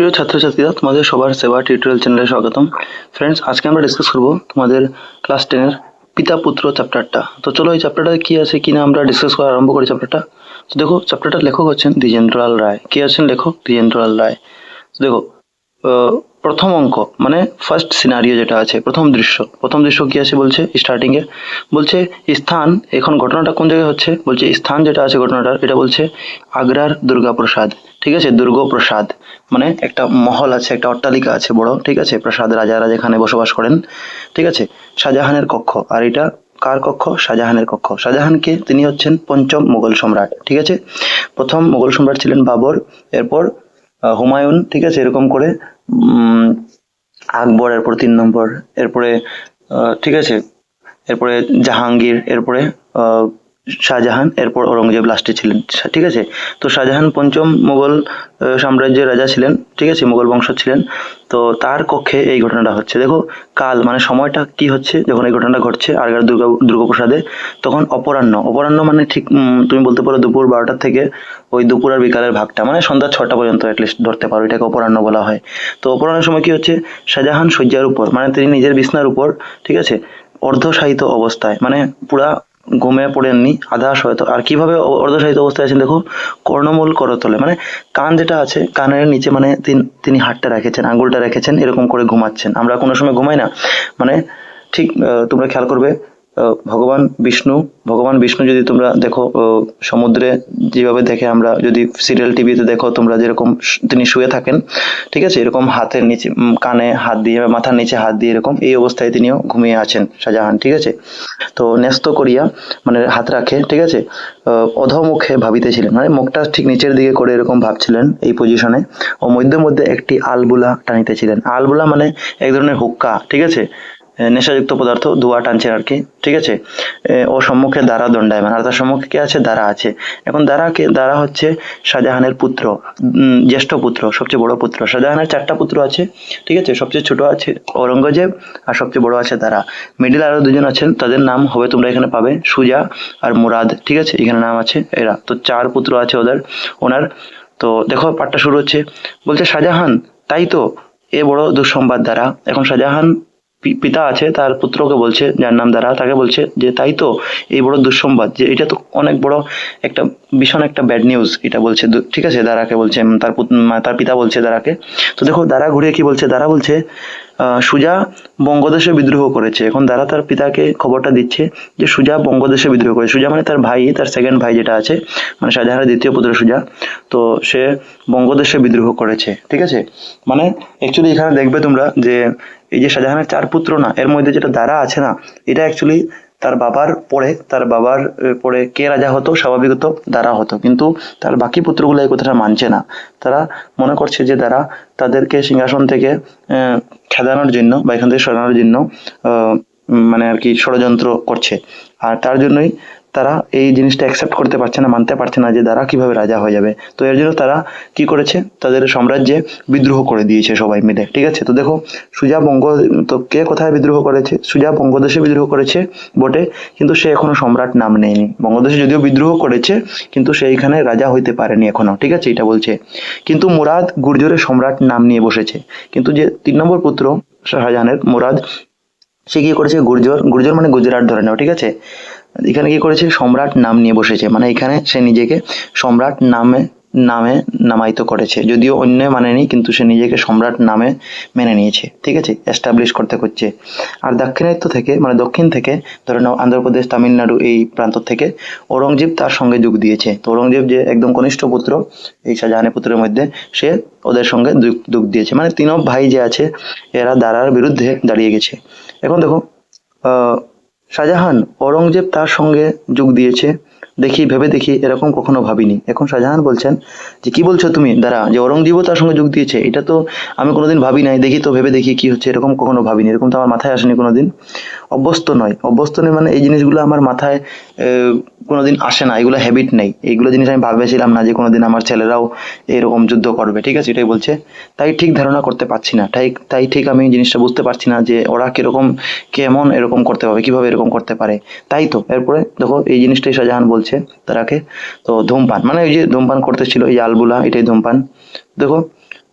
প্রিয় ছাত্রছাত্রীরা, তোমাদের সবার সেবা টিউটোরিয়াল চ্যানেলে স্বাগতম। ফ্রেন্ডস আজকে আমরা ডিসকাস করব তোমাদের ক্লাস টেনের পিতা পুত্র চ্যাপ্টারটা তো চলো এই চ্যাপ্টারটা কি আছে, কি না আমরা ডিসকাস করা আরম্ভ করি চ্যাপ্টারটা তো দেখো চ্যাপ্টারটার লেখক হচ্ছেন দ্বিজেন্দ্রলাল রায়। কে আছেন লেখক? দ্বিজেন্দ্রলাল রায়। দেখো প্রথম অঙ্ক মানে ফার্স্ট সিনারিও যেটা আছে, প্রথম দৃশ্য। প্রথম দৃশ্য কি আছে বলছে? স্টার্টিং এ। বলছে, স্থান, এখন ঘটনাটা কোন জায়গায় হচ্ছে? বলছে, স্থান যেটা আছে ঘটনাটার, এটা বলছে আগ্রার দুর্গাপ্রসাদ ঠিক আছে? দুর্গপ্রসাদ মানে একটা মহল আছে, একটা অট্টালিকা আছে, বড়, ঠিক আছে? প্রাসাদ রাজারা যেখানে বসবাস করেন, ঠিক আছে? শাহজাহানের কক্ষ। আর এটা কার কক্ষ? শাহজাহানের কক্ষ। শাহজাহানকে তিনি হচ্ছেন পঞ্চম মোগল সম্রাট, ঠিক আছে? প্রথম মোগল সম্রাট ছিলেন বাবর। এরপর হুমায়ুন, ঠিক আছে? এরকম করে আকবর, এরপরে তিন নম্বর, এরপরে ঠিক আছে? এরপরে জাহাঙ্গীর, এরপরে শাহজাহান এরপর ঔরঙ্গজেব লাস্টে ছিলেন। ঠিক আছে? তো শাহজাহান পঞ্চম আহ, সাম্রাজ্যের রাজা ছিলেন। ঠিক আছে? মুঘল বংশ ছিলেন। তো তার কক্ষে এই ঘটনাটা হচ্ছে। দেখো কাল মানে সময়টা কি হচ্ছে? যখন এই ঘটনাটা ঘটছে আরগার দুর্গা দুর্গাপ্রসাদে তখন অপরাহ্ন। অপরাহ্ন মানে ঠিক তুমি বলতে পারো দুপুর বারোটার থেকে ওই দুপুর আর বিকালের ভাগটা। মানে সন্ধ্যা ছটা পর্যন্ত অ্যাটলিস্ট ধরতে পারো এটাকে অপরাহ্ন বলা হয়। তো অপরাহ্নের সময় কি হচ্ছে? শাহজাহান শয্যার উপর মানে তিনি নিজের বিছনার উপর ঠিক আছে? অর্ধশায়িত অবস্থায় মানে পুরা ঘুমে পড়েননি, আধা শয়ত আর কীভাবে অর্ধশায়িত অবস্থায় আছেন দেখো কর্ণমূল করতলে। মানে কান যেটা আছে, কানের নিচে মানে তিন- হাতটা রেখেছেন, আঙুলটা রেখেছেন, এরকম করে ঘুমাচ্ছেন। আমরা কোনো সময় ঘুমাই না। মানে ঠিক তোমরা খেয়াল করবে ভগবান বিষ্ণু ভগবান বিষ্ণু যদি তোমরা দেখো সমুদ্রে যেভাবে দেখে আমরা যদি সিরিয়াল টিভিতে দেখো, তোমরা যেরকম তিনি শুয়ে থাকেন, ঠিক আছে? এরকম হাতের নিচে কানে হাত দিয়ে মাথার নিচে হাত দিয়ে এরকম এই অবস্থায় তিনিও ঘুমিয়ে আছেন শাহজাহান, ঠিক আছে? তো ন্যস্ত করিয়া মানে হাত রাখে, ঠিক আছে? অধমুখে ভাবিতেছিলেন মানে মুখটা ঠিক নিচের দিকে করে এরকম ভাবছিলেন এই পজিশনে ও মধ্যে মধ্যে একটি আলবুলা টানিতেছিলেন। আলবুলা মানে এক ধরনের হুক্কা, ঠিক আছে? নেশাযুক্ত পদার্থ ধোঁয়া টানছে আর কি, ঠিক আছে? ও সম্মুখে দ্বারা দণ্ডায়মান, আর তার সম্মুখে কে আছে? দ্বারা আছে। এখন দ্বারা কে দ্বারা হচ্ছে শাহজাহানের পুত্র জ্যেষ্ঠ পুত্র, সবচেয়ে বড় পুত্র। শাহজাহানের চারটা পুত্র আছে, ঠিক আছে? সবচেয়ে ছোট আছে ঔরঙ্গজেব, আর সবচেয়ে বড় আছে দ্বারা মিডিল আরও দুজন আছেন, তাদের নাম হবে তোমরা এখানে পাবে সুজা আর মুরাদ, ঠিক আছে? এখানে নাম আছে এরা। তো চার পুত্র আছে ওদের, ওনার। তো দেখো, পাঠটা শুরু হচ্ছে, বলছে শাহজাহান, তাই তো এ বড় দুঃসংবাদ দ্বারা। এখন শাহজাহান পিতা আছে, তার পুত্রকে বলছে, যার নাম দ্বারা তাকে বলছে যে, তাই তো এই বড় দুঃসংবাদ যে এটা তো অনেক বড় একটা, ভীষণ একটা ব্যাড নিউজ এটা বলছে ঠিক আছে দ্বারাকে বলছে তার তার পিতা বলছে দ্বারাকে তো দেখো দ্বারা ঘুরে কি বলছে? দ্বারা বলছে সুজা বঙ্গদেশে বিদ্রোহ করেছে। এখন দ্বারা তার পিতাকে খবরটা দিচ্ছে যে সুজা বঙ্গদেশে বিদ্রোহ করেছে। সুজা মানে তার ভাই, তার সেকেন্ড ভাই যেটা আছে মানে শাহজাহানের দ্বিতীয় পুত্র সুজা। তো সে বঙ্গদেশে বিদ্রোহ করেছে, ঠিক আছে? মানে অ্যাকচুয়ালি এখানে দেখবে তোমরা যে এই যে শাহজাহানের চার পুত্র না, এর মধ্যে যেটা দ্বারা আছে না, এটা অ্যাকচুয়ালি তার বাবার পরে, তার বাবার পরে কে রাজা হতো, স্বাভাবিক হতো দ্বারা হতো। কিন্তু তার বাকি পুত্রগুলো এই কথাটা মানছে না। তারা মনে করছে যে দ্বারা তাদেরকে সিংহাসন থেকে খেদানোর জন্য বা এখান থেকে সরানোর জন্য মানে আর কি ষড়যন্ত্র করছে। আর তার জন্যই তারা এই জিনিসটা অ্যাকসেপ্ট করতে পারছে না, মানতে পারছে না যে দ্বারা কীভাবে রাজা হয়ে যাবে। তো এর জন্য তারা কি করেছে? তাদের সাম্রাজ্যে বিদ্রোহ করে দিয়েছে সবাই মিলে, ঠিক আছে? তো দেখো, সুজা বঙ্গ, তো কে কোথায় বিদ্রোহ করেছে? সুজা বঙ্গদেশে বিদ্রোহ করেছে বটে, কিন্তু সে এখনও সম্রাট নাম নেয়নি। বঙ্গদেশে যদিও বিদ্রোহ করেছে, কিন্তু সে এখানে রাজা হইতে পারেনি এখনও, ঠিক আছে? এটা বলছে। কিন্তু মুরাদ গুর্জরের সম্রাট নাম নিয়ে বসেছে। কিন্তু যে তিন নম্বর পুত্র শাহজাহানের মুরাদ, সে কি করেছে? গুর্জর গুর্জর মানে গুজরাট ধরে নাও, ঠিক আছে? এখানে কি করেছে? সম্রাট নাম নিয়ে বসেছে। মানে এখানে সে নিজেকে সম্রাট নামে নামে নামায়িত করেছে। যদিও অন্য মানেনি, কিন্তু সে নিজেকে সম্রাট নামে মেনে নিয়েছে। ঠিক আছে? এস্টাবলিশ করতে করছে আর দাক্ষিণাত্য থেকে মানে দক্ষিণ থেকে, ধরে নাও আন্ধ্রপ্রদেশ, তামিলনাড়ু এই প্রান্ত থেকে, ঔরঙ্গজেব তার সঙ্গে যোগ দিয়েছে। তো ঔরঙ্গজেব যে একদম কনিষ্ঠ পুত্র, এই শাহজাহানের পুত্রের মধ্যে, সে ওদের সঙ্গে যোগ দিয়েছে। মানে তিনও ভাই যে আছে, এরা দারার বিরুদ্ধে দাঁড়িয়ে গেছে। এখন দেখো শাহজাহান ঔরঙ্গজেব তার সঙ্গে যোগ দিয়েছে। দেখি, ভেবে দেখি, এরকম কখনো ভাবিনি। এখন শাহজাহান বলছেন যে, কি বলছো তুমি? দাঁড়া, যে ঔরঙ্গজেবও তার সঙ্গে যোগ দিয়েছে, এটা তো আমি কোনোদিন ভাবি নাই। দেখি তো, ভেবে দেখি কি হচ্ছে, এরকম কখনো ভাবিনি। এরকম তো আমার মাথায় আসেনি কোনোদিন। অভ্যস্ত নয়। অভ্যস্ত নয় মানে এই জিনিসগুলো আমার মাথায় কোনোদিন আসে না, এগুলো হ্যাবিট নেই। এইগুলো জিনিস আমি ভাবেছিলাম না যে কোনোদিন আমার ছেলেরাও এরকম যুদ্ধ করবে, ঠিক আছে? এটাই বলছে। তাই ঠিক ধারণা করতে পারছি না। তাই তাই ঠিক আমি জিনিসটা বুঝতে পারছি না যে ওরা কীরকম, কেমন এরকম করতে পারবে, কীভাবে এরকম করতে পারে। তাই তো, এরপরে দেখো এই জিনিসটাই শাহজাহান বলছে তারাকে। তো ধূমপান মানে ওই যে ধূমপান করতেছিল, এই আলবুলা, এটাই ধূমপান। দেখো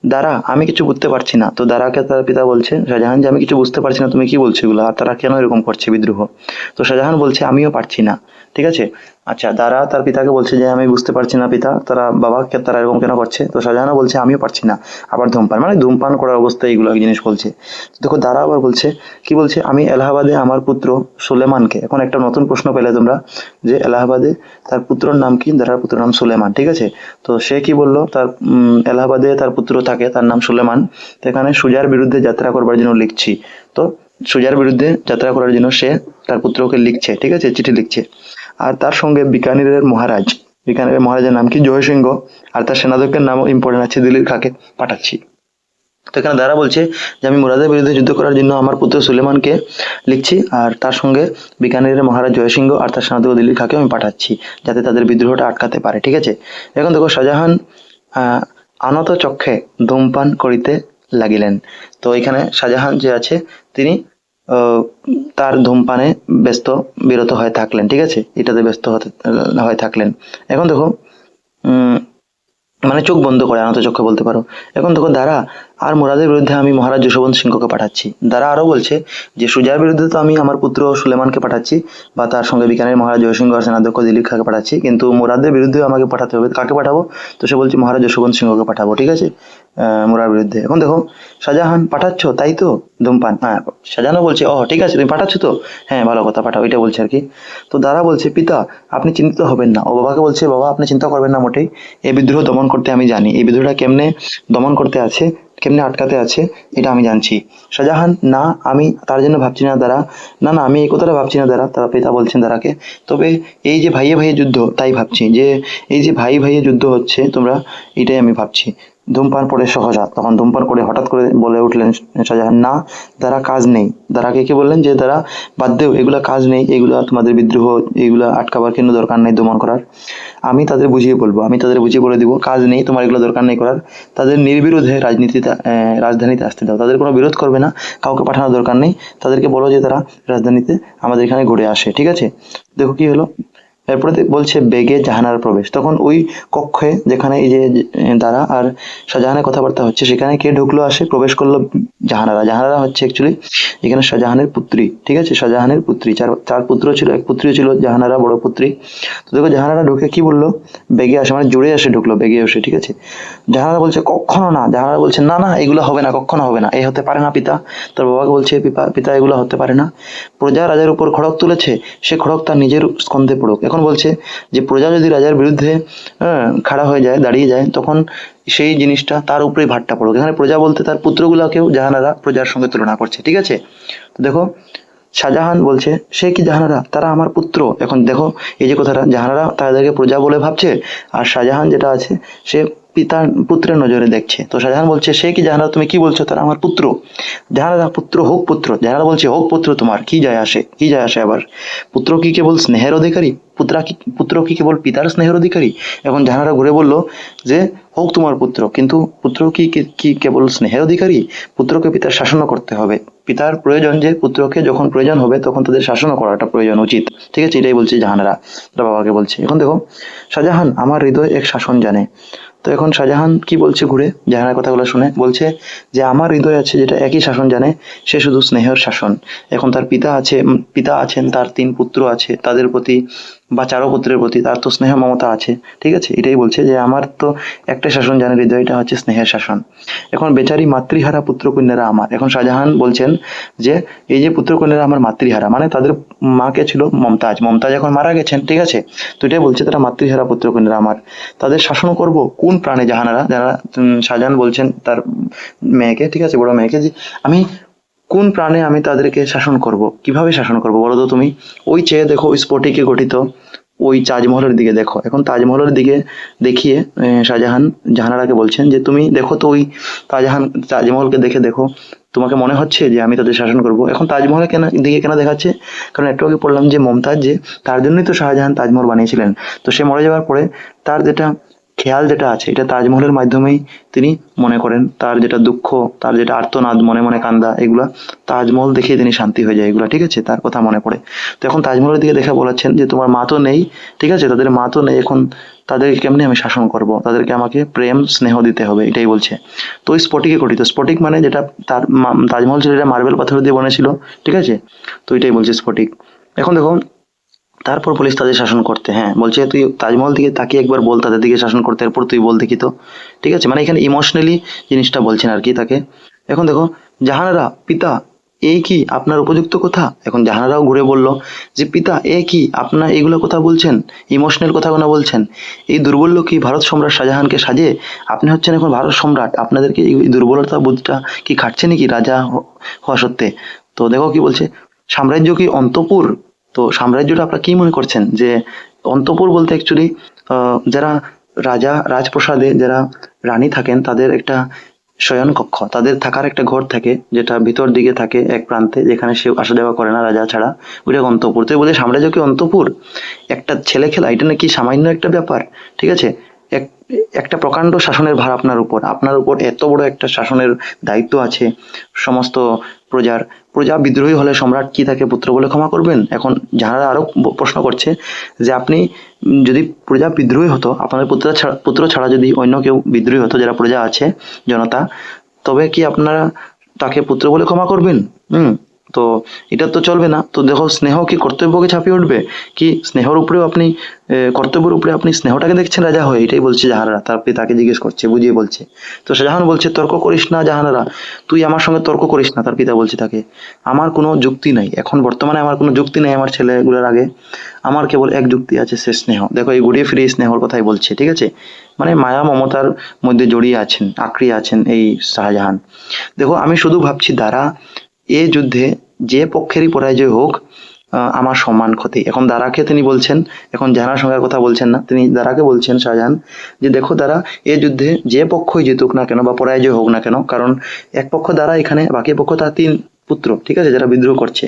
দাঁড়া, আমি কিছু বুঝতে পারছি না। তো দাঁড়াকে তার পিতা বলছে? শাহজাহান যে, আমি কিছু বুঝতে পারছি না, তুমি কি বলছো এগুলো? আর তারা কেন এরকম করছে বিদ্রোহ? তো শাহজাহান বলছে, আমিও পারছি না। ঠিক আছে? আচ্ছা দাঁড়া তার পিতাকে বলছে যে, আমি বুঝতে পারছি না পিতা, তারা বাবাকে তারা এরকম কেন করছে? তো শাহজাহানও বলছে, আমিও পারছি না। আবার ধূমপান মানে ধূমপান করার অবস্থায় এইগুলো এক জিনিস বলছে। দেখো দারা আবার বলছে, কি বলছে? আমি এলাহাবাদে আমার পুত্র সুলেমানকে, এখন একটা নতুন প্রশ্ন পেলে তোমরা, যে এলাহাবাদে তার পুত্রর নাম কি? দারার পুত্রের নাম সুলেমান, ঠিক আছে? তো সে কি বলল? তার এলাহাবাদে তার পুত্র থাকে, তার নাম সুলেমান, তো এখানে সুজার বিরুদ্ধে যাত্রা করবার জন্য লিখছি। তো সুজার বিরুদ্ধে যাত্রা করার জন্য সে তার পুত্রকে লিখছে, ঠিক আছে? চিঠি লিখছে। আর তার সঙ্গে বিকানিরের মহারাজ। বিকানিরের মহারাজের নাম কি? জয়সিংহ। আর তার সেনাধ্যক্ষের নামও ইম্পর্টেন্ট আছে দিল্লির খাকে পাঠাচ্ছি। তো এখানে দ্বারা বলছে যে, আমি মুরাদের বিরুদ্ধে যুদ্ধ করার জন্য আমার পুত্র সুলেমানকে লিখছি, আর তার সঙ্গে বিকানিরের মহারাজ জয়সিংহ আর তার সেনাধ্যক্ষ দিল্লির খাকে আমি পাঠাচ্ছি, যাতে তাদের বিদ্রোহটা আটকাতে পারে, ঠিক আছে? এখন দেখো, শাহজাহান আনত চক্ষে ধূমপান করিতে লাগিলেন। তো এখানে শাহজাহান যে আছে, তিনি তার ধূমপানে ব্যস্ত, বিরত হয়ে থাকলেন, ঠিক আছে? এটাতে ব্যস্ত হতে হয়ে থাকলেন। এখন দেখো মানে চোখ বন্ধ করে আনত চক্ষে বলতে পারো। এখন দেখো, দাঁড়া, আর মুরাদের বিরুদ্ধে আমি মহারাজ যশোবন্ত সিংহকে পাঠাচ্ছি। দাঁড়া, আরও বলছে যে, সুজার বিরুদ্ধে তো আমি আমার পুত্র সুলেমানকে পাঠাচ্ছি, বা তার সঙ্গে বিকানের মহারাজ জয়সিংহ আর সেনাধ্যক্ষ দিলীপ খাকে পাঠাচ্ছি, কিন্তু মুরাদের বিরুদ্ধেও আমাকে পাঠাতে হবে। কাকে পাঠাবো? তো সে বলছে, মহারাজ যশোবন্ত সিংহকে পাঠাবো, ঠিক আছে? মুরার বিরুদ্ধে। এখন দেখো, শাহজাহান পাঠাচ্ছ, তাই তো? ধূমপান। হ্যাঁ শাহজাহানও বলছে ও ঠিক আছে, তুমি পাঠাচ্ছ তো? হ্যাঁ ভালো কথা, পাঠাও, এটা বলছে আর কি। তো দাদা বলছে, পিতা, আপনি চিন্তিত হবেন না। ও বাবাকে বলছে, বাবা, আপনি চিন্তা করবেন না মোটেই। এই বিদ্রোহ দমন করতে আমি জানি। এই বিদ্রোহটা কেমনে দমন করতে আছে, কেমনে আটকাতে আছে, এটা আমি জানছি। শাহজাহান, না, আমি তার জন্য ভাবছি না দাঁড়া না না, আমি এই কথাটা ভাবছি না দাঁড়া তারা পিতা বলছেন দাঁড়াকে তবে এই যে ভাইয়ে ভাইয়ে যুদ্ধ, তাই ভাবছি। যে এই যে ভাই ভাইয়ে যুদ্ধ হচ্ছে, তোমরা এটাই আমি ভাবছি। ধূমপান পরে সহজা তখন ধূমপান করে হঠাৎ করে বলে উঠলেন শাহজাহান, না, দ্বারা কাজ নেই। দ্বারাকে কি বললেন? যে দ্বারা বাদ দেও, এগুলা কাজ নেই, এগুলা তোমাদের বিদ্রোহ, এগুলা আটকাবার কোনো দরকার নেই দমন করার? আমি তাদের বুঝিয়ে বলব, আমি তাদের বুঝিয়ে বলে দিব, কাজ নেই, তোমার এগুলো দরকার নেই করার। তাদের নির্বিরোধে রাজনীতিতে রাজধানীতে আসতে দাও। তাদের কোনো বিরোধ করবে না, কাউকে পাঠানোর দরকার নেই। তাদেরকে বলো যে তারা রাজধানীতে আমাদের এখানে ঘুরে আসে। ঠিক আছে? দেখো কি হলো। এরপরে বলছে, বেগে জাহানার প্রবেশ। তখন ওই কক্ষে যেখানে এই যে দ্বারা আর শাহজাহানের কথাবার্তা হচ্ছে, সেখানে কে ঢুকলো আসে, প্রবেশ করল জাহানারা। জাহানারা হচ্ছে অ্যাকচুয়ালি এখানে শাহজাহানের পুত্রী, ঠিক আছে? শাহজাহানের পুত্রী। চার চার পুত্র ছিল, এক পুত্রী ছিল, জাহানারা বড় পুত্রী। তো দেখো, জাহানারা ঢুকে কি বলল? বেগে আসে। মানে জুড়ে আসে ঢুকলো, বেগে এসে, ঠিক আছে? জাহানারা বলছে কখনো না। জাহানারা বলছে, না না, এগুলো হবে না কখনো হবে না। এ হতে পারে না পিতা। তোর বাবাকে বলছে, পিতা এগুলো হতে পারে না। প্রজা রাজার উপর খড়ক তুলেছে, সে খড়ক তার নিজের স্কন্ধে পড়ুক। এখন বলছে যে প্রজা যদি রাজার বিরুদ্ধে হ্যাঁ, খাড়া হয়ে যায় দাঁড়িয়ে যায় তখন সেই জিনিসটা তার উপরেই ভারটা পড়ুক এখানে প্রজা বলতে তার পুত্রগুলোকেও জাহানারা প্রজার সঙ্গে তুলনা করছে ঠিক আছে? তো দেখো শাহজাহান বলছে সে কি জাহানারা? তারা আমার পুত্র। এখন দেখো এই যে কথাটা জাহানারা তাদেরকে প্রজা বলে ভাবছে আর শাহজাহান যেটা আছে সে পিতার পুত্রের নজরে দেখছে। তো শাহজাহান বলছে সে কি জাহানারা? তুমি কি বলছো? তারা আমার পুত্র। জাহানারা পুত্র হোক পুত্র। জাহানারা বলছে হোক পুত্র তোমার কি যায় আসে? কি যায় আসে আবার? পুত্র কি কেবল স্নেহের অধিকারী? পুত্রা কি পুত্র কি কেবল পিতার স্নেহের অধিকারী? এখন জাহানারা ঘুরে বলল যে, হোক তোমার পুত্র, কিন্তু পুত্র কি কি- কেবল স্নেহের অধিকারী? পুত্রকে পিতার শাসনও করতে হবে। পিতার প্রয়োজন যে পুত্রকে যখন প্রয়োজন হবে, তখন তাদের শাসনও করাটা প্রয়োজন উচিত। ঠিক আছে, এটাই বলছে জাহানারা। তার বাবাকে বলছে, এখন দেখো, শাহজাহান আমার হৃদয় এক শাসন জানে। তো এখন শাহজাহান কি বলছে ঘুরে? জাহানার কথাগুলো শুনে বলছে যে, আমার হৃদয় আছে যেটা একই শাসন জানে, সে শুধু স্নেহের শাসন। এখন তার পিতা আছে পিতা আছেন, তার তিন পুত্র আছে, তাদের প্রতি বা চারো পুত্রের প্রতি তার তো স্নেহ মমতা আছে, ঠিক আছে? এটাই বলছে যে আমার তো একটা শাসন জানে, হৃদয়টা হচ্ছে স্নেহের শাসন। এখন বেচারি মাতৃহারা পুত্র কন্যারা আমার। এখন শাহজাহান বলছেন যে, এই যে পুত্র কন্যারা আমার মাতৃহারা মানে তাদের মাকে ছিল মমতাজ। মমতাজ এখন মারা গেছেন, ঠিক আছে? তো এটাই বলছে তারা মাতৃহারা পুত্র কন্যারা আমার। তাদের শাসন করব কোন প্রাণে জাহানারা? যারা শাহজাহান বলছেন তার মেয়েকে, ঠিক আছে? বড় মেয়েকে যে, আমি কোন প্রাণে আমি তাদেরকে শাসন করব? কীভাবে শাসন করব বলো তো তুমি? ওই চেয়ে দেখো, ওই স্ফটিকে গঠিত? ওই তাজমহলের দিকে দেখো। এখন তাজমহলের দিকে দেখিয়ে শাহজাহান জাহানারাকে বলছেন যে, তুমি দেখো তো ওই তাজহান, তাজমহলকে দেখে দেখো। তোমাকে মনে হচ্ছে যে আমি তাদের শাসন করব? এখন তাজমহলে কেন, দিকে কেন দেখাচ্ছে? কারণ একটু আগে পড়লাম যে মমতাজ যে, তার জন্যই তো শাহজাহান তাজমহল বানিয়েছিলেন। তো সে মরে যাওয়ার পরে তার যেটা খেয়াল যেটা আছে, এটা তাজমহলের মাধ্যমেই তিনি মনে করেন। তার যেটা দুঃখ, তার যেটা আর্তনাদ, মনে মনে কান্দা, এগুলা তাজমহল দেখে তিনি শান্তি হয়ে যায়, এগুলা, ঠিক আছে? তার কথা মনে পড়ে। তো এখন তাজমহলের দিকে দেখে বলাচ্ছেন যে, তোমার মা তো নেই, ঠিক আছে? তাদের মা তো নেই, এখন তাদেরকে কেমনি আমি শাসন করব? তাদেরকে আমাকে প্রেম, স্নেহ দিতে হবে। এটাই বলছে। তো ওই স্ফটিকে গঠিত। স্ফটিক মানে যেটা তার তাজমহল ছিল এটা মার্বেল পাথর দিয়ে বনেছিল, ঠিক আছে? তো এটাই বলছে স্ফটিক। এখন দেখো তারপর পুলিশ তাদের শাসন করতে হ্যাঁ। বলছে, তুই তাজমহল দিকে তাকিয়ে একবার বল তাদের দিকে শাসন করতে, এরপর তুই বল দেখি তো। ঠিক আছে? মানে এখানে ইমোশনালি জিনিসটা বলছেন আর কি তাকে। এখন দেখো, জাহানারা, পিতা এই কি আপনার উপযুক্ত কথা? এখন জাহানারাও ঘুরে বলল যে, পিতা, এ কি আপনার এইগুলো কথা বলছেন? ইমোশনাল কথাগুলো বলছেন? এই দুর্বল কি ভারত সম্রাট শাহজাহানকে সাজে? আপনি হচ্ছেন এখন ভারত সম্রাট। আপনাদেরকে এই দুর্বলতা বোধটা কি খাটছে নাকি রাজা হওয়া সত্ত্বে? তো দেখো কি বলছে, সাম্রাজ্য কি অন্তপুর তো সাম্রাজ্যটা আপনারা কি মনে করছেন? যে অন্তপুর বলতে অ্যাকচুয়ালি যারা রাজা, রাজপ্রসাদে যারা রানী থাকেন, তাদের একটা শয়ন কক্ষ, তাদের থাকার একটা ঘর থাকে, যেটা ভিতর দিকে থাকে এক প্রান্তে, যেখানে সে আসা যাওয়া করে না, রাজা ছাড়া। ওইটা অন্তপুর? তো বলে সাম্রাজ্য কি অন্তপুর? একটা ছেলে খেলা, এটা নাকি সামান্য একটা ব্যাপার, ঠিক আছে? এক, একটা প্রকাণ্ড শাসনের ভার আপনার উপর আপনার উপর এত বড় একটা শাসনের দায়িত্ব আছে, সমস্ত প্রজার প্রজা বিদ্রোহী হলে সম্রাট কি তাকে পুত্র বলে ক্ষমা করবেন? এখন যারা আরও প্রশ্ন করছে যে আপনি যদি প্রজা বিদ্রোহী হতো আপনার পুত্র ছাড়া পুত্র ছাড়া যদি অন্য কেউ বিদ্রোহী হতো, যারা প্রজা আছে, জনতা, তবে কি আপনারা তাকে পুত্র বলে ক্ষমা করবেন? হুম। তো এটা তো চলবে না। তো দেখো স্নেহ কি কর্তব্যকে ছাপিয়ে উঠবে? কি স্নেহর উপরেও আপনি কর্তব্যের উপরে আপনি স্নেহটাকে দেখছেন রাজা হয়ে? এটাই বলছে জাহানারা। তার পিতাকে জিজ্ঞেস করছে, বুঝিয়ে বলছে। তো শাহজাহান বলছে, তর্ক করিস না জাহানারা। তুই আমার সঙ্গে তর্ক করিস না, তার পিতা বলছে তাকে। আমার কোনো যুক্তি নাই। এখন বর্তমানে আমার কোনো যুক্তি নাই আমার ছেলেগুলোর আগে। আমার কেবল এক যুক্তি আছে, সে স্নেহ। দেখো, এই ঘুরিয়ে ফিরিয়ে স্নেহর কথাই বলছে, ঠিক আছে? মানে মায়া মমতার মধ্যে জড়িয়ে আছেন, আঁকড়িয়ে আছেন এই শাহজাহান। দেখো, আমি শুধু ভাবছি দ্বারা এ যুদ্ধে যে পক্ষেরই পরাজয় হোক আমার সম্মান ক্ষতি। এখন দারাকে তিনি বলছেন, এখন জাহানার সঙ্গে কথা বলছেন না, তিনি দারাকে বলছেন, শাহজাহান, যে দেখো দারা এ যুদ্ধে যে পক্ষই জিতুক না কেন বা পরাজয় হোক না কেন, কারণ এক পক্ষ দ্বারা এখানে, বাকি পক্ষ তার তিন পুত্র, ঠিক আছে, যারা বিদ্রোহ করছে।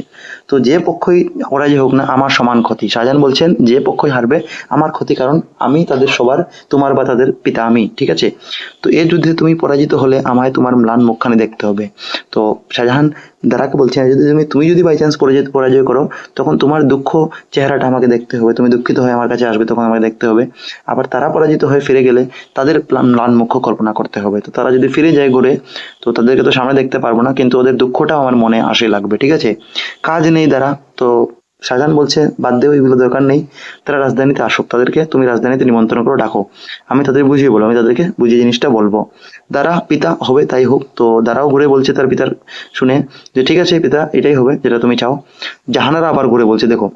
তো যে পক্ষই পরাজয় হোক না, আমার সমান ক্ষতি। শাহজাহান বলছেন, যে পক্ষই হারবে, আমার ক্ষতি, কারণ আমি তাদের সবার, তোমার বা তাদের পিতা আমি, ঠিক আছে? তো এই যুদ্ধে তুমি পরাজিত হলে আমায় তোমার ম্লান মুখখানি দেখতে হবে। তো শাহজাহান দারাকে বলছেন যদি তুমি তুমি যদি বাই চান্স পরাজয় পরাজয় করো, তখন তোমার দুঃখ চেহারাটা আমাকে দেখতে হবে। তুমি দুঃখিত হয়ে আমার কাছে আসবে, তখন আমাকে দেখতে হবে। আবার তারা পরাজিত হয়ে ফিরে গেলে তাদের প্লান ম্লান মুখ্য কল্পনা করতে হবে। তো তারা যদি ফিরে যায় ঘুরে তো তাদেরকে তো সামনে দেখতে পারব না, কিন্তু ওদের দুঃখটাও আমার মনে আসে লাগবে, ঠিক আছে? কাজ নেই দ্বারা তো শাহজাহান বলছে, বাদ দেও এগুলো দরকার নেই। তারা রাজধানীতে আসুক তাদেরকে, তুমি রাজধানীতে নিমন্ত্রণ করে ডাকো। আমি তাদের বুঝিয়ে বলব, আমি তাদেরকে বুঝিয়ে জিনিসটা বলব। দ্বারা পিতা হবে, তাই হোক, তো দ্বারাও ঘুরে বলছে তার পিতার শুনে যে, ঠিক আছে পিতা, এটাই হবে, যেটা তুমি চাও। জাহানারা আবার ঘুরে বলছে, দেখো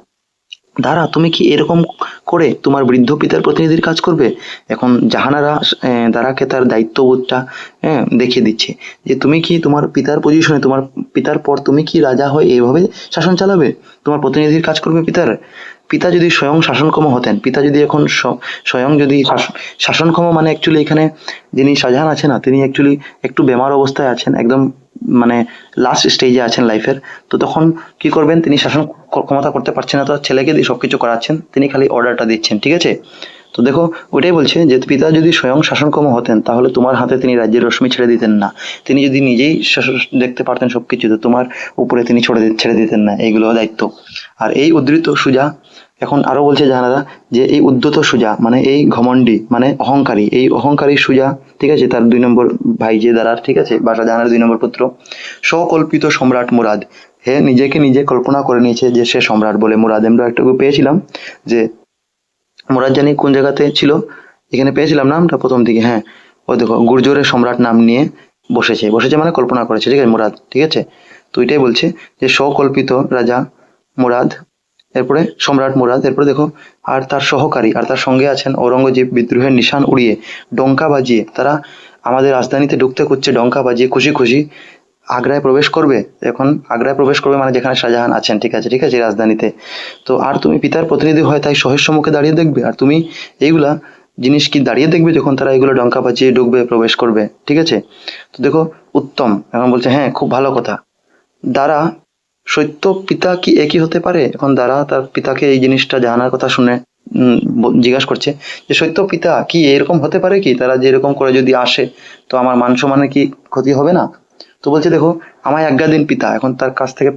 দাঁড়া তুমি কি এরকম করে তোমার বৃদ্ধ পিতার প্রতিনিধির কাজ করবে? এখন জাহানারা দাঁড়াকে তার দায়িত্ববোধটা হ্যাঁ, দেখিয়ে দিচ্ছে যে তুমি কি তোমার পিতার পজিশনে তোমার পিতার পর তুমি কি রাজা হয়ে এইভাবে শাসন চালাবে? তোমার প্রতিনিধির কাজ করবে পিতার? পিতা যদি স্বয়ং শাসনক্ষম হতেন পিতা যদি এখন স্বয়ং যদি শাস- শাসনক্ষম মানে অ্যাকচুয়ালি এখানে যিনি শাহজাহান আছেন না তিনি অ্যাকচুয়ালি একটু বেমার অবস্থায় আছেন একদম মানে লাস্ট স্টেজে আছেন লাইফের তো তখন কি করবেন তিনি শাসন ক্ষমতা করতে পারছেন না তো ছেলেকে দিয়ে সবকিছু করাচ্ছেন তিনি খালি অর্ডারটা দিচ্ছেন ঠিক আছে? তো দেখো ওইটাই বলছে যে পিতা যদি স্বয়ং শাসনক্ষম হতেন তাহলে তোমার হাতে তিনি রাজ্যের রশ্মি ছেড়ে দিতেন না। তিনি যদি নিজেই দেখতে পারতেন সবকিছু তো তোমার উপরে তিনি ছেড়ে ছেড়ে দিতেন না এইগুলো দায়িত্ব। আর এই উদ্ধৃত সুজা, এখন আরও বলছে জানারা যে এই উদ্ধত সুজা মানে এই ঘমন্ডি মানে অহংকারী, এই অহংকারী সুজা, ঠিক আছে, তার দুই নম্বর ভাই যে দ্বারা ঠিক আছে, বাসা জাহানার দুই নম্বর পুত্র সকল্পিত সম্রাট মুরাদ। হে নিজেকে নিজে কল্পনা করে নিয়েছে যে সে সম্রাট বলে। মুরাদ, আমরা একটু পেয়েছিলাম যে মুরাদ জানি কোন জায়গাতে ছিল? এখানে পেয়েছিলাম নামটা প্রথম দিকে হ্যাঁ। ওই দেখো গুর্জরের সম্রাট নাম নিয়ে বসেছে। বসেছে মানে কল্পনা করেছে, ঠিক আছে, মুরাদ, ঠিক আছে? তো এটাই বলছে যে সকল্পিত রাজা মুরাদ, এরপরে সম্রাট মুরাদ, এরপরে দেখো, আর তার সহকারী, আর তার সঙ্গে আছেন ঔরঙ্গজেব বিদ্রোহের নিশান উড়িয়ে, ডঙ্কা বাজিয়ে। তারা আমাদের রাজধানীতে ঢুকতে করছে ডঙ্কা বাজিয়ে খুশি খুশি আগ্রায় প্রবেশ করবে। এখন আগ্রায় প্রবেশ করবে মানে যেখানে শাহজাহান আছেন, ঠিক আছে ঠিক আছে, রাজধানীতে। তো আর তুমি পিতার প্রতিনিধি হয় তাই শহীদ সম্মুখে দাঁড়িয়ে দেখবে? আর তুমি এইগুলা জিনিস কি দাঁড়িয়ে দেখবে যখন তারা এগুলো ডঙ্কা বাজিয়ে ঢুকবে, প্রবেশ করবে, ঠিক আছে? তো দেখো, উত্তম, এখন বলছে হ্যাঁ খুব ভালো কথা। দ্বারা সত্য পিতা কি একই হতে পারে? এখন দ্বারা তার পিতাকে এই জিনিসটা জানার কথা শুনে জিজ্ঞাসা করছে যে, সত্য পিতা কি এরকম হতে পারে কি? তারা যে এরকম করে যদি আসে, তো আমার মান সম্মানে কি ক্ষতি হবে না? তো বলছে, দেখো, আমায় আজ্ঞা দিন পিতা। এখন তার কাছ থেকে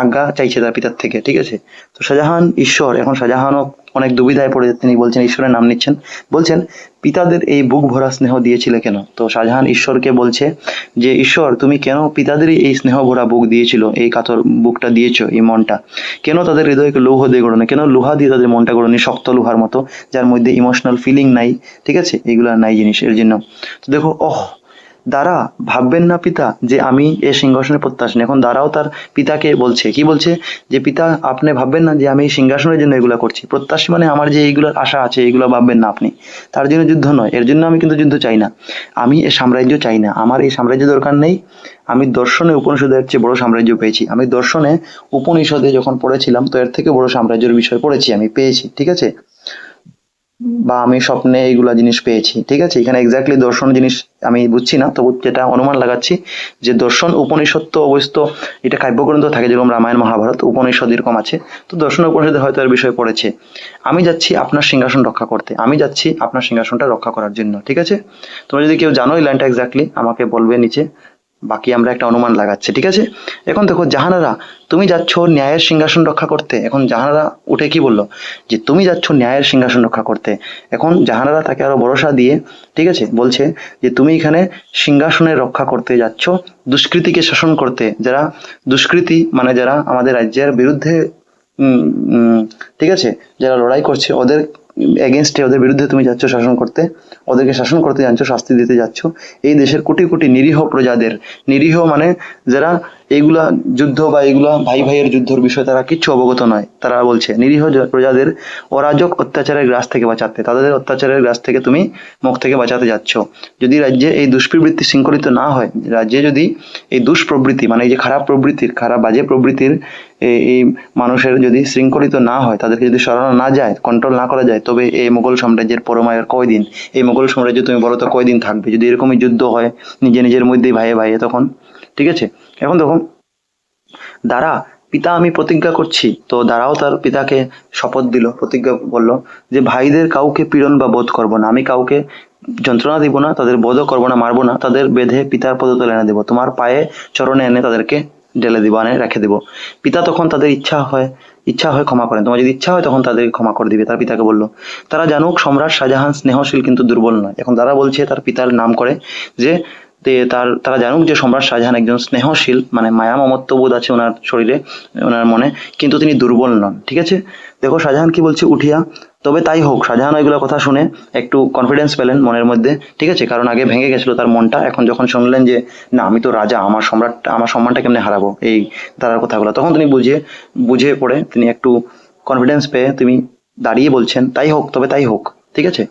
আজ্ঞা চাইছে তার পিতার থেকে, ঠিক আছে? তো শাহজাহান ঈশ্বর, এখন শাহজাহানও অনেক দুবিধায় পড়ে তিনি বলছেন, ঈশ্বরের নাম নিচ্ছেন। বলছেন, পিতাদের এই বুক ভরা স্নেহ দিয়েছিলে কেন? তো শাহজাহান ঈশ্বরকে বলছে যে, ঈশ্বর, তুমি কেন পিতাদেরই এই স্নেহ ভরা বুক দিয়েছিল, এই কাতর বুকটা দিয়েছ, এই মনটা? কেন তাদের হৃদয়কে লৌহ দিয়ে গড়নে? কেন লোহা দিয়ে তাদের মনটা গড়নি? শক্ত লোহার মতো, যার মধ্যে ইমোশনাল ফিলিং নাই, ঠিক আছে? এগুলো নাই জিনিস, এর জন্য। তো দেখো, ওহ দ্বারা ভাববেন না পিতা যে আমি এ সিংহাসনের প্রত্যাশী এখন দ্বারাও তার পিতাকে বলছে। কি বলছে? যে পিতা, আপনি ভাববেন না যে আমি এই সিংহাসনের জন্য এগুলো করছি। প্রত্যাশী মানে আমার যে এইগুলোর আশা আছে এইগুলো ভাববেন না আপনি। তার জন্য যুদ্ধ নয়। এর জন্য আমি কিন্তু যুদ্ধ চাই না। আমি এ সাম্রাজ্য চাই না। আমার এই সাম্রাজ্য দরকার নেই। আমি দর্শনে উপনিষদের চেয়ে বড় সাম্রাজ্য পেয়েছি। আমি দর্শনে উপনিষদে যখন পড়েছিলাম, তো এর থেকে বড় সাম্রাজ্যের বিষয় পড়েছি আমি, পেয়েছি। ঠিক আছে? বা আমি স্বপ্নে এইগুলা জিনিস পেয়েছি, ঠিক আছে? এখানে এক্স্যাক্টলি দর্শন জিনিস আমি বুঝছি না, তবু যেটা অনুমান লাগাচ্ছি যে দর্শন উপনিষদ তো অবশ্য এটা কাব্যগ্রন্থ থাকে যেরকম রামায়ণ, মহাভারত উপনিষদ এরকম আছে, তো দর্শন উপনিষদে হয়তো এর বিষয় পড়েছে। আমি যাচ্ছি আপনার সিংহাসন রক্ষা করতে, আমি যাচ্ছি আপনার সিংহাসনটা রক্ষা করার জন্য, ঠিক আছে? তোমরা যদি কেউ জানো এই লাইনটা এক্স্যাক্টলি আমাকে বলবে নিচে। বাকি আমরা একটা অনুমান লাগাচ্ছি, ঠিক আছে? এখন দেখো, জাহানারা, তুমি যাচ্ছ ন্যায়ের সিংহাসন রক্ষা করতে। এখন জাহানারা উঠে কি বলল? যে তুমি যাচ্ছ ন্যায়ের সিংহাসন রক্ষা করতে। এখন জাহানারা তাকে আরও ভরসা দিয়ে, ঠিক আছে, বলছে যে তুমি এখানে সিংহাসনের রক্ষা করতে যাচ্ছ, দুষ্কৃতিকে শাসন করতে। যারা দুষ্কৃতি মানে যারা আমাদের রাজ্যের বিরুদ্ধে ঠিক আছে, যারা লড়াই করছে, ওদের এগেনস্টে ওদের বিরুদ্ধে তুমি যাচ্ছ শাসন করতে। ওদেরকে শাসন করতে যাচ্ছ শাস্তি দিতে যাচ্ছ। এই দেশের কোটি কোটি নিরীহ প্রজাদের, নিরীহ মানে যারা এইগুলা যুদ্ধ বা এইগুলা ভাই ভাইয়ের যুদ্ধর বিষয়ে তারা কিচ্ছু অবগত নয়। তারা বলছে, নিরীহ প্রজাদের অরাজক অত্যাচারের গ্রাস থেকে বাঁচাতে, তাদের অত্যাচারের গ্রাস থেকে তুমি মুখ থেকে বাঁচাতে যাচ্ছ। যদি রাজ্যে এই দুষ্প্রবৃত্তি শৃঙ্খলিত না হয়, রাজ্যে যদি এই দুষ্প্রবৃত্তি মানে এই যে খারাপ প্রবৃত্তির, খারাপ বাজে প্রবৃত্তির এই- মানুষের যদি শৃঙ্খলিত না হয়, তাদেরকে যদি সরানো না যায় কন্ট্রোল না করা যায়, তবে এই মোগল সাম্রাজ্যের পরমায়ের কয়দিন, এই মোগল সাম্রাজ্য তুমি বলো তো কয়দিন থাকবে? যদি এরকমই যুদ্ধ হয়, নিজে নিজের মধ্যেই ভাইয়ে ভাইয়ে তখন, ঠিক আছে? এখন দেখুন, দ্বারা পিতা আমি প্রতিজ্ঞা করছি, তো দ্বারাও তার পিতাকে শপথ দিল, প্রতিজ্ঞা বলল যে ভাইদের কাউকে পীড়ন বা বোধ করব না, আমি কাউকে যন্ত্রণা দিব না, তাদের বোধও করব না, মারবো না, তাদের বেঁধে পিতার পদতলে এনে দেবো, তোমার পায়ে চরণে এনে তাদেরকে ঢেলে দিব আনে রেখে দেবো। পিতা তখন তাদের ইচ্ছা হয় ইচ্ছা হয় ক্ষমা করেন। তোমার যদি ইচ্ছা হয় তখন তাদেরকে ক্ষমা করে দিবে, তার পিতাকে বলল। তারা জানুক, সম্রাট শাহজাহান স্নেহশীল কিন্তু দুর্বল নয়। এখন তারা বলছে, তার পিতার নাম করে যে তার, তারা জানুক যে, সম্রাট শাহজাহান একজন স্নেহশীল মানে মায়া মমত্ব বোধ আছে ওনার শরীরে, ওনার মনে, কিন্তু তিনি দুর্বল নন। ঠিক আছে? দেখো, শাহজাহান কি বলছে? উঠিয়া তবে তাই হোক, শাহজাহান ওইগুলো কথা শুনে একটু কনফিডেন্স পেলেন মনের মধ্যে, ঠিক আছে? কারণ আগে ভেঙে গেছিল তার মনটা, এখন যখন শুনলেন যে, না, আমি তো রাজা, আমার সম্রাট আমার সম্মানটা কেমনে হারাবো? এই তারার কথাগুলো, তখন তিনি বুঝে বুঝে পড়ে তিনি একটু কনফিডেন্স পেয়ে তুমি দাঁড়িয়ে বলছেন, তাই হোক, তবে তাই হোক, ঠিক আছে?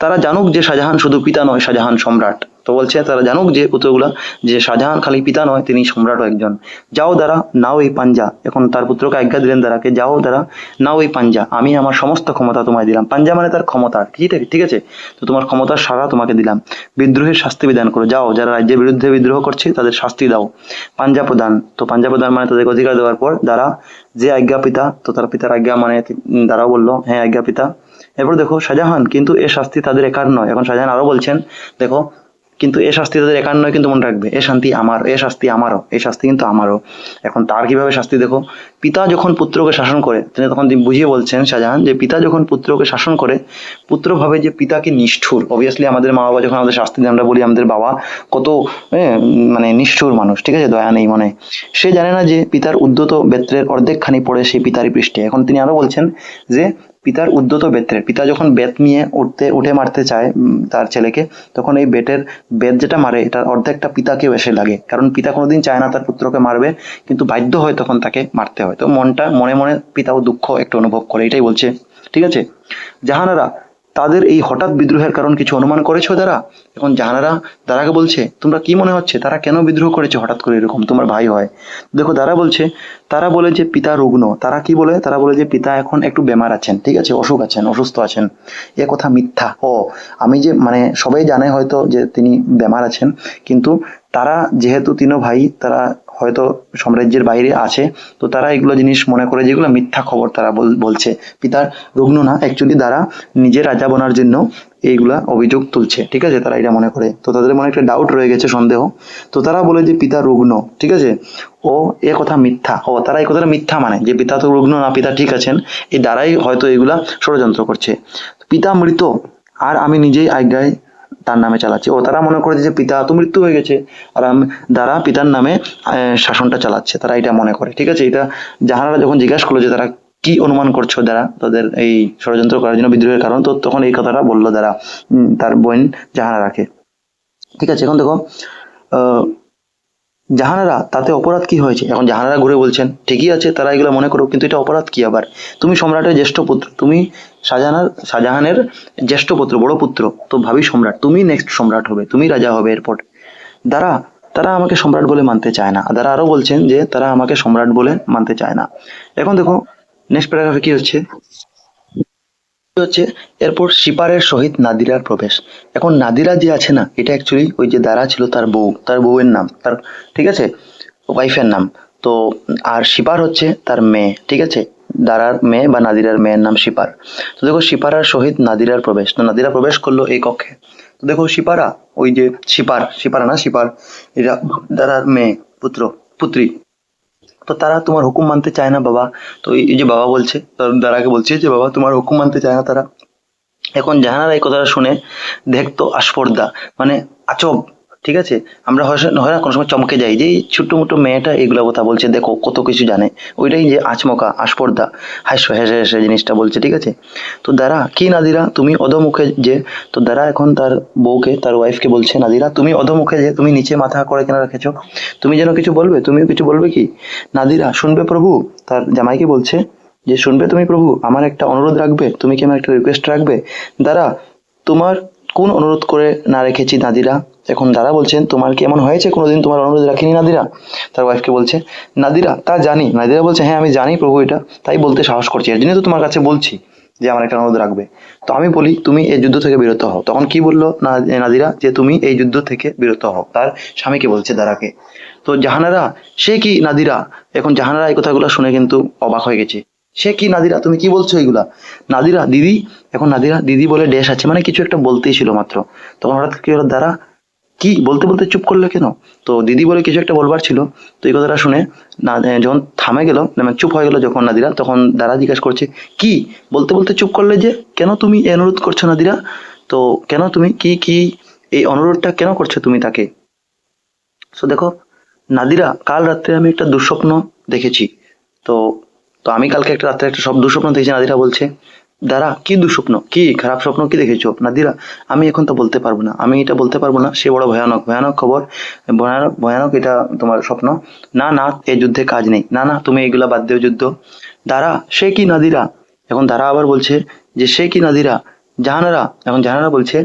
তারা জানুক যে শাহজাহান শুধু পিতা নয়, শাহজাহান সম্রাট। তো বলছে, তারা জানুক যে পুত্রগুলা, যে শাহজাহান খালি পিতা নয়, তিনি সম্রাটও একজন। যাও দ্বারা, নাও এই পাঞ্জা। এখন তার পুত্রকে আজ্ঞা দিলেন দ্বারাকে, যাও দ্বারা, নাও এই পাঞ্জা। আমি আমার সমস্ত ক্ষমতা তোমায় দিলাম। পাঞ্জা মানে তার ক্ষমতা। আছে, ঠিক আছে? তো তোমার ক্ষমতার সারা তোমাকে দিলাম। বিদ্রোহের শাস্তি বিধান করো। যাও, যারা রাজ্যের বিরুদ্ধে বিদ্রোহ করছে, তাদের শাস্তি দাও। পাঞ্জা প্রদান। তো পাঞ্জা প্রদান মানে তাদেরকে অধিকার দেওয়ার পর দ্বারা যে আজ্ঞা পিতা, তো তার পিতার আজ্ঞা মানে দ্বারাও বলল হ্যাঁ আজ্ঞা পিতা। এরপর দেখো, শাহজাহান, কিন্তু এ শাস্তি তাদের একার নয়। এখন শাহজাহান আরও বলছেন, দেখো কিন্তু এ শাস্তি তাদের একার নয় কিন্তু মনে রাখবে। এ শান্তি আমার, এ শাস্তি আমারও, এ শাস্তি কিন্তু আমারও। এখন তার কীভাবে শাস্তি দেখো? পিতা যখন পুত্রকে শাসন করে, তিনি তখন তিনি বুঝিয়ে বলছেন শাহজাহান যে, পিতা যখন পুত্রকে শাসন করে, পুত্র ভাবে যে পিতাকে নিষ্ঠুর। অবভিয়াসলি আমাদের মা বাবা যখন আমাদের শাস্তি আমরা বলি আমাদের বাবা কত মানে নিষ্ঠুর মানুষ, ঠিক আছে? দয়া নেই মনে। সে জানে না যে পিতার উদ্যত বেত্রের অর্ধেকখানি পড়ে সেই পিতারই পৃষ্ঠে। এখন তিনি আরও বলছেন যে পিতার উদ্যত বেত্রে, পিতা যখন বেত নিয়ে উঠতে, উঠে মারতে চায় তার ছেলেকে, তখন এই বেটের বেত যেটা মারে, এটার অর্ধেকটা পিতাকেও এসে লাগে। কারণ পিতা কোনোদিন চায় না তার পুত্রকে মারবে, কিন্তু বাধ্য হয় তখন তাকে মারতে হয়। তো মনটা, মনে মনে পিতাও দুঃখ একটু অনুভব করে, এটাই বলছে। ঠিক আছে? জাহানারা তাদের এই হঠাৎ বিদ্রোহের কারণ কিছু অনুমান করেছ তারা? এখন জাহানারা তারাকে বলছে, তোমরা কি মনে হচ্ছে? তারা কেন বিদ্রোহ করেছে হঠাৎ করে এরকম? তোমার ভাই হয়। দেখো, তারা বলছে, তারা বলে যে পিতা রুগ্ন। তারা কি বলে? তারা বলে যে পিতা এখন একটু বেমার আছেন, ঠিক আছে? অসুখ আছেন, অসুস্থ আছেন। এ কথা মিথ্যা। ও, আমি যে মানে সবাই জানে হয়তো যে তিনি বেমার আছেন, কিন্তু তারা যেহেতু তিনও ভাই, তারা হয়তো সাম্রাজ্যের বাইরে আছে, তো তারা এগুলো জিনিস মনে করে যেগুলো মিথ্যা খবর তারা বল- বলছে। পিতার রুগ্ন না অ্যাকচুয়ালি তারা নিজে রাজা বনার জন্য এইগুলা অভিযোগ তুলছে। ঠিক আছে? তারা এটা মনে করে। তো তাদের মনে একটা ডাউট রয়ে গেছে, সন্দেহ। তো তারা বলে যে পিতা রুগ্ন ঠিক আছে? ও এ কথা মিথ্যা। ও তারা এই কথাটা মিথ্যা মানে যে পিতা তো রুগ্ন না, পিতা ঠিক আছেন। এই দ্বারাই হয়তো এগুলা ষড়যন্ত্র করছে। পিতা মৃত, আর আমি নিজেই আজ্ঞায় তার নামে চালাচ্ছে। ও তারা মনে করেছে যে পিতা তো মৃত্যু হয়ে গেছে। আর দ্বারা পিতার নামে শাসনটা চালাচ্ছে তারা এটা মনে করে ঠিক আছে? এটা যাহারা যখন জিজ্ঞাসা করল যে তারা কি অনুমান করছ দ্বারা তাদের এই ষড়যন্ত্র করার জন্য বিদ্রোহের কারণ তো তখন এই কথাটা বলল দ্বারা তার বোন রাখে ঠিক আছে? এখন দেখো আহ, জাহানারা তাতে অপরাধ কি হয়েছে? এখন জাহানারা ঘুরে বলছেন, ঠিকই আছে, তারা এগুলো মনে করো কিন্তু এটা অপরাধ কি আবার? তুমি সম্রাটের জ্যেষ্ঠ পুত্র, তুমি শাহজাহানের শাহজাহানের জ্যেষ্ঠ পুত্র, বড় পুত্র, তো ভাবি সম্রাট, তুমি নেক্সট সম্রাট হবে, তুমি রাজা হবে এরপর। দ্বারা, তারা আমাকে সম্রাট বলে মানতে চায় না। তারা আরও বলছেন যে, তারা আমাকে সম্রাট বলে মানতে চায় না। এখন দেখো নেক্সট প্যারাগ্রাফে কি হচ্ছে? হচ্ছে এরপর সিপারের সহিত নাদিরার প্রবেশ। এখন নাদিরা যে আছে না, এটা অ্যাকচুয়ালি ওই যে দারা ছিল তার বউ, তার বউয়ের নাম, তার, ঠিক আছে? ওয়াইফের নাম। তো, আর সিপার হচ্ছে তার মেয়ে, ঠিক আছে? দারার মেয়ে বা নাদিরার মেয়ের নাম সিপার। তো দেখো সিপারার সহিত নাদিরার প্রবেশ। তো নাদিরা প্রবেশ করল এই কক্ষে। তো দেখো সিপারা, ওই যে সিপার, সিপারা না, সিপার, এরা দারার মেয়ে, পুত্র, পুত্রী। তো তারা তোমার হুকুম মানতে চায় না বাবা। তো এই যে বাবা বলছে দাদাকে বলছে যে, বাবা, তোমার হুকুম মানতে চায় না তারা। এখন জাহানারা এই কথাটা শুনে দেখতো আস্পর্দা মানে আচব। ঠিক আছে? আমরা হয় না কোনো সময় চমকে যাই। যে ছোট্ট মোটো মেয়েটা এগুলো কথা বলছে, দেখো কত কিছু জানে। ওইটাই যে আচমকা, আস্পর্দা। হাস্য হেসে হেসে জিনিসটা বলছে, ঠিক আছে? তো দাঁড়া, কি নাদিরা? তুমি অধমুখে যে, তো দাঁড়া এখন তার বউকে, তার ওয়াইফকে বলছে, নাদিরা, তুমি অধমুখে যে, তুমি নিচে মাথা করে কেন রেখেছো, তুমি যেন কিছু বলবে? তুমিও কিছু বলবে কি? নাদিরা, শুনবে প্রভু? তার জামাইকে বলছে, যে শুনবে তুমি প্রভু? আমার একটা অনুরোধ রাখবে, তুমি কি আমার একটা রিকোয়েস্ট রাখবে? দাঁড়া, তোমার কোন অনুরোধ করে না রেখেছি নাদিরা? এখন দাদা বলছেন, তোমার কি এমন হয়েছে? কোনোদিন তোমার অনুরোধ রাখিনি নাদিরা? তার ওয়াইফকে বলছে, নাদিরা, তা জানি। নাদিরা বলছে হ্যাঁ আমি জানি প্রভু এটা, তাই বলতে সাহস করছি। এর জন্য তো তোমার কাছে বলছি যে আমার একটা অনুরোধ রাখবে। তো আমি বলি, তুমি এই যুদ্ধ থেকে বিরত হও। তখন কি বলল নাদিরা? যে তুমি এই যুদ্ধ থেকে বিরত হও। তার স্বামীকে বলছে দারাকে তো জাহানারা, সে কি নাদিরা? এখন জাহানারা এই কথাগুলো শুনে কিন্তু অবাক হয়ে গেছে। সে কি নাদিরা? তুমি কি বলছো এগুলা? নাদিরা, দিদি? এখন নাদিরা, দিদি বলে ড্যাশ আছে। মানে কিছু একটা বলতেই ছিল মাত্র। তখন হঠাৎ কি হলো? দাঁড়া, কি? বলতে বলতে চুপ করল কেন? তো দিদি বলে কিছু একটা বলবার ছিল। তো এই কথাটা শুনে না যখন থামে গেল মানে চুপ হয়ে গেল যখন নাদিরা, তখন দাঁড়া জিজ্ঞাসা করছে, কি? বলতে বলতে চুপ করলে যে কেন তুমি অনুরোধ করছ নাদিরা? তো কেন তুমি কি কি এই অনুরোধটা কেন করছ তুমি তাকে? সো দেখো, নাদিরা, কাল রাত্রে আমি একটা দুঃস্বপ্ন দেখেছি। তো তো আমি কালকে একটা রাত্রে একটা সব দুঃস্বপ্ন দেখেছি, নাদিরা বলছে, দাঁড়া, কি দুঃস্বপ্ন? কি খারাপ স্বপ্ন? কি দেখেছ? নাদিরা, আমি এখন তো বলতে পারব না, আমি এটা বলতে পারব না, সে বড় ভয়ানক ভয়ানক খবর, ভয়ানক ভয়ানক এটা তোমার স্বপ্ন। না না এই যুদ্ধে কাজ নেই। না না, তুমি এগুলা বাদ দেও যুদ্ধ। দাঁড়া, সে কি নাদিরা? এখন দাঁড়া আবার বলছে যে, সে কি নাদিরা? জাহানারা, এখন জাহানারা বলছে,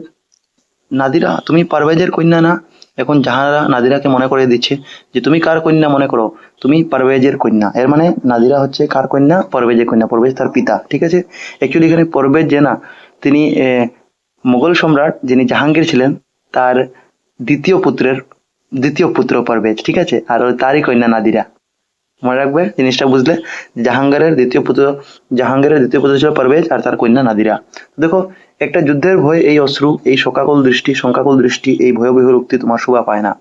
নাদিরা, তুমি পারভেজের কন্যা না? এখন জাহানারা নাদিরাকে মনে করে দিচ্ছে যে, তুমি কার কন্যা মনে করো? তুমি পারভেজের কন্যা। এর মানে নাদিরা হচ্ছে কার কন্যা? পরভেজের কন্যা, পরভেজ তার পিতা, ঠিক আছে? অ্যাকচুয়ালি এখানে পরভেজ যে না, তিনি মোগল সম্রাট যিনি জাহাঙ্গীর ছিলেন, তার দ্বিতীয় পুত্রের, দ্বিতীয় পুত্র পারভেজ, ঠিক আছে? আর তারই কন্যা নাদিরা মনে রাখবে জিনিসটা বুঝলে? জাহাঙ্গীরের দ্বিতীয় পুত্র, জাহাঙ্গীরের দ্বিতীয় পুত্র ছিল পারভেজ আর তার কন্যা নাদিরা। দেখো, একটা যুদ্ধের ভয় এই অশ্রু, এই শোকাকুল দৃষ্টি, শঙ্কাকুল দৃষ্টি, এই ভয়াবহ উক্তি তোমার শোভা পায় না।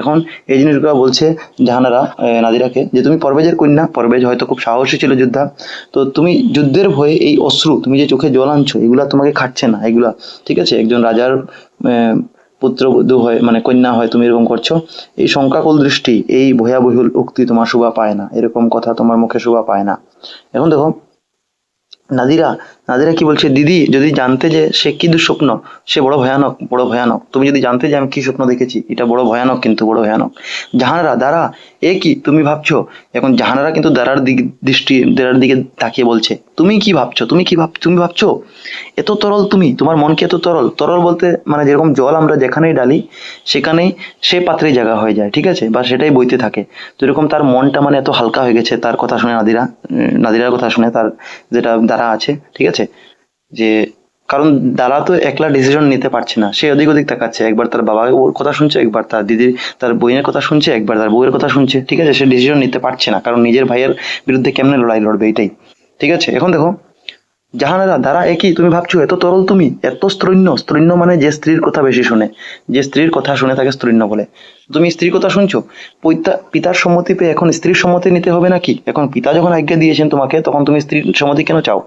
এখন এই জিনিসগুলো বলছে জাহানারা নাদিরাকে যে তুমি পরবেজের কন্যা পরবেজ হয়তো খুব সাহসী ছিল যোদ্ধা। তো তুমি যুদ্ধের ভয়ে এই অশ্রু, তুমি যে চোখে জল আনছো, এগুলা তোমাকে খাটছে না, এগুলা, ঠিক আছে? একজন রাজার পুত্রবধূ হয় মানে কন্যা হয়, তুমি এরকম করছ। এই সংখ্যাকুল দৃষ্টি, এই ভয়াবহুল উক্তি তোমার শোভা পায় না। এরকম কথা তোমার মুখে শোভা পায় না। এখন দেখো নাদিরা নাদিরা কি বলছে, দিদি, যদি জানতে যে সে কি দুঃস্বপ্ন, সে বড় ভয়ানক বড় ভয়ানক। তুমি যদি জানতে যে আমি কি স্বপ্ন দেখেছি, এটা বড় ভয়ানক কিন্তু বড় ভয়ানক। জাহানারা, দাঁড়া, এ কি তুমি ভাবছ? এখন জাহানারা কিন্তু দাঁড়ার দিক দৃষ্টি, দাঁড়ার দিকে তাকিয়ে বলছে, তুমি কি ভাবছ? তুমি কি ভাব, তুমি ভাবছ? এত তরল তুমি, তোমার মন কি এত তরল। তরল বলতে মানে যেরকম জল আমরা যেখানেই ডালি, সেখানেই সে পাত্রেই জায়গা হয়ে যায়, ঠিক আছে? বা সেটাই বইতে থাকে। তো এরকম তার মনটা মানে এত হালকা হয়ে গেছে, তার কথা শুনে নাদিরা নাদিরার কথা শুনে তার যেটা দ্বারা আছে, ঠিক আছে? যে, কারণ দাদা তো একলা ডিসিশন নিতে পারছে না। সে ওদিক ওদিক তাকাচ্ছে, একবার তার বাবা ওর কথা শুনছে, একবার তার দিদির, তার বইয়ের কথা শুনছে, একবার তার বউয়ের কথা শুনছে, ঠিক আছে? সে ডিসিশন নিতে পারছে না, কারণ নিজের ভাইয়ের বিরুদ্ধে কেমনে লড়াই লড়বে এটাই, ঠিক আছে? এখন দেখো জাহানারা দাঁড়া একই তুমি ভাবছ? এত তরল তুমি, এত স্ত্রৈন্য স্ত্রৈন্য মানে যে স্ত্রীর কথা বেশি শুনে, যে স্ত্রীর কথা শুনে তাকে স্ত্রৈন্য বলে। তুমি স্ত্রীর কথা শুনছো? পিতা, পিতার সম্মতি পেয়ে এখন স্ত্রীর সম্মতি নিতে হবে নাকি? এখন পিতা যখন আজ্ঞা দিয়েছেন তোমাকে, তখন তুমি স্ত্রীর সম্মতি কেন চাও?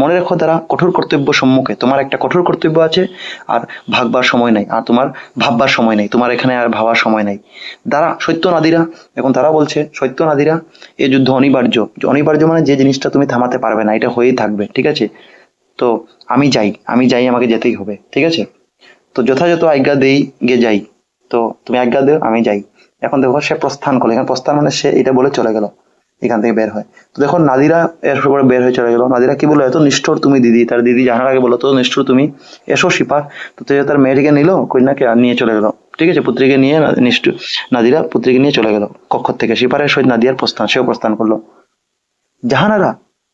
মনে রেখো তারা কঠোর কর্তব্য সম্মুখে। তোমার একটা কঠোর কর্তব্য আছে, আর ভাগবার সময় নাই, আর তোমার ভাববার সময় নেই, তোমার এখানে আর ভাবার সময় নাই। দ্বারা সত্য নাদিরা। এখন তারা বলছে, সত্য নাদিরা এই যুদ্ধ অনিবার্য। অনিবার্য মানে যে জিনিসটা তুমি থামাতে পারবে না, এটা হয়েই থাকবে, ঠিক আছে? তো আমি যাই আমি যাই, আমাকে যেতেই হবে, ঠিক আছে? তো যথাযথ আজ্ঞা দেই গে যাই। তো তুমি আজ্ঞা দেও, আমি যাই। এখন দেখো সে প্রস্থান করল। এখানে প্রস্থান মানে সে এটা বলে চলে গেল, এখান থেকে বের হয়। তো দেখো নাদিরা এর পরে বের হয়ে চলে গেল। নাদিরা কি বলল, এত নিষ্ঠুর তুমি দিদি, তার দিদি জানার আগে বলো তো নিষ্ঠুর তুমি এসো সিপার তো তুই তার মেয়েটিকে নিল, কন্যাকে আর নিয়ে চলে গেল। ঠিক আছে, পুত্রীকে নিয়ে নিষ্ঠুর, নাদিরা পুত্রীকে নিয়ে চলে গেল কক্ষ থেকে। সিপারের সহিত নাদিয়ার প্রস্থান, সেও প্রস্থান করল। জাহানারা,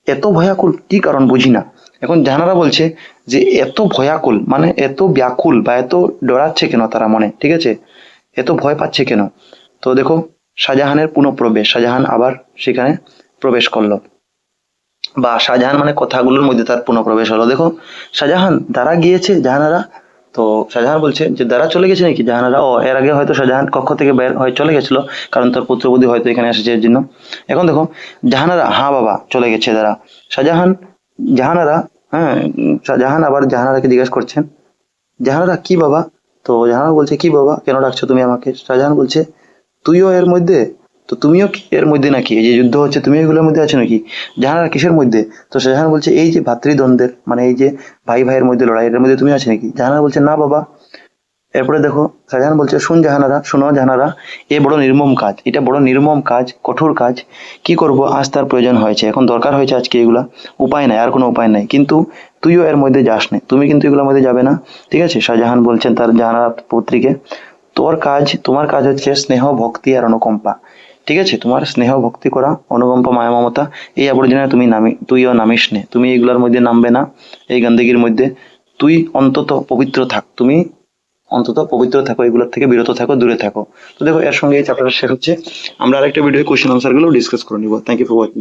এত ভয়াকুল, কি কারণ বুঝি না। এখন জাহানারা বলছে যে এত ভয়াকুল মানে এত ব্যাকুল বা এত ডরাচ্ছে কেন তারা মনে, ঠিক আছে? এত ভয় পাচ্ছে কেন? তো দেখো, শাহজাহানের পুনঃপ্রবেশ, শাহজাহান আবার সেখানে প্রবেশ করল। বা শাহজাহান মানে কথাগুলোর মধ্যে তার পুনঃপ্রবেশ হলো। দেখো, শাহজাহান দ্বারা গিয়েছে জাহানারা। তো শাহজাহান বলছে যে, দ্বারা চলে গেছে নাকি? জাহানারা, ও, এর আগে হয়তো শাহজাহান কক্ষ থেকে বের হয়ে চলে গেছিল, কারণ তার পুত্রবধূ হয়তো এখানে এসেছে এর জন্য। এখন দেখো, জাহানারা হ্যাঁ বাবা, চলে গেছে দ্বারা। শাহজাহান জাহানারা হ্যাঁ জাহান আবার জাহানারাকে জিজ্ঞেস করছেন, জাহানারা কি বাবা? তো জাহানারা বলছে, কি বাবা? কেন ডাকছো তুমি আমাকে? শাহজাহান বলছে, তুইও এর মধ্যে? তো তুমিও কি এর মধ্যে নাকি? এই যে যুদ্ধ হচ্ছে, তুমি এগুলোর মধ্যে আছো নাকি? জাহানারা কিসের মধ্যে? তো শাহজাহান বলছে, এই যে ভাতৃদ্বন্দ্বের মানে এই যে ভাই ভাইয়ের মধ্যে লড়াই এর মধ্যে তুমি আছো নাকি? জাহানারা বলছে, না বাবা এরপরে দেখো, শাহজাহান বলছে, শুন জাহানারা, শোনো জাহানারা, এ বড় নির্মম কাজ, এটা বড় নির্মম কাজ, কঠোর কাজ। কি করব? আজ তার প্রয়োজন হয়েছে। এখন দরকার হয়েছে আজকে এগুলা। উপায় নাই, আর কোনো উপায় নাই। কিন্তু তুইও এর মধ্যে যাস না। তুমি কিন্তু এগুলোর মধ্যে যাবে না। ঠিক আছে? শাহজাহান বলছেন তার জাহানারা পুত্রীকে, তোর কাজ, তোমার কাজ হচ্ছে স্নেহ, ভক্তি আর অনুকম্পা। ঠিক আছে? তোমার স্নেহ, ভক্তি করা, অনুকম্পা, মায়া, মমতা, এই আবর্জনায় তুমি নামি, তুইও নামিস নে। তুমি এগুলোর মধ্যে নামবে না। এই গন্দগির মধ্যে তুই অন্তত পবিত্র থাক। তুমি অন্তত পবিত্র থাকো, এগুলোর থেকে বিরত থাকো, দূরে থাকো। তো দেখো, এর সঙ্গে এই চ্যাপ্টারটা শেষ হচ্ছে। আমরা আরেকটা ভিডিও কোশ্চেন আনসারগুলো ডিসকাস করে নিব। Thank you for watching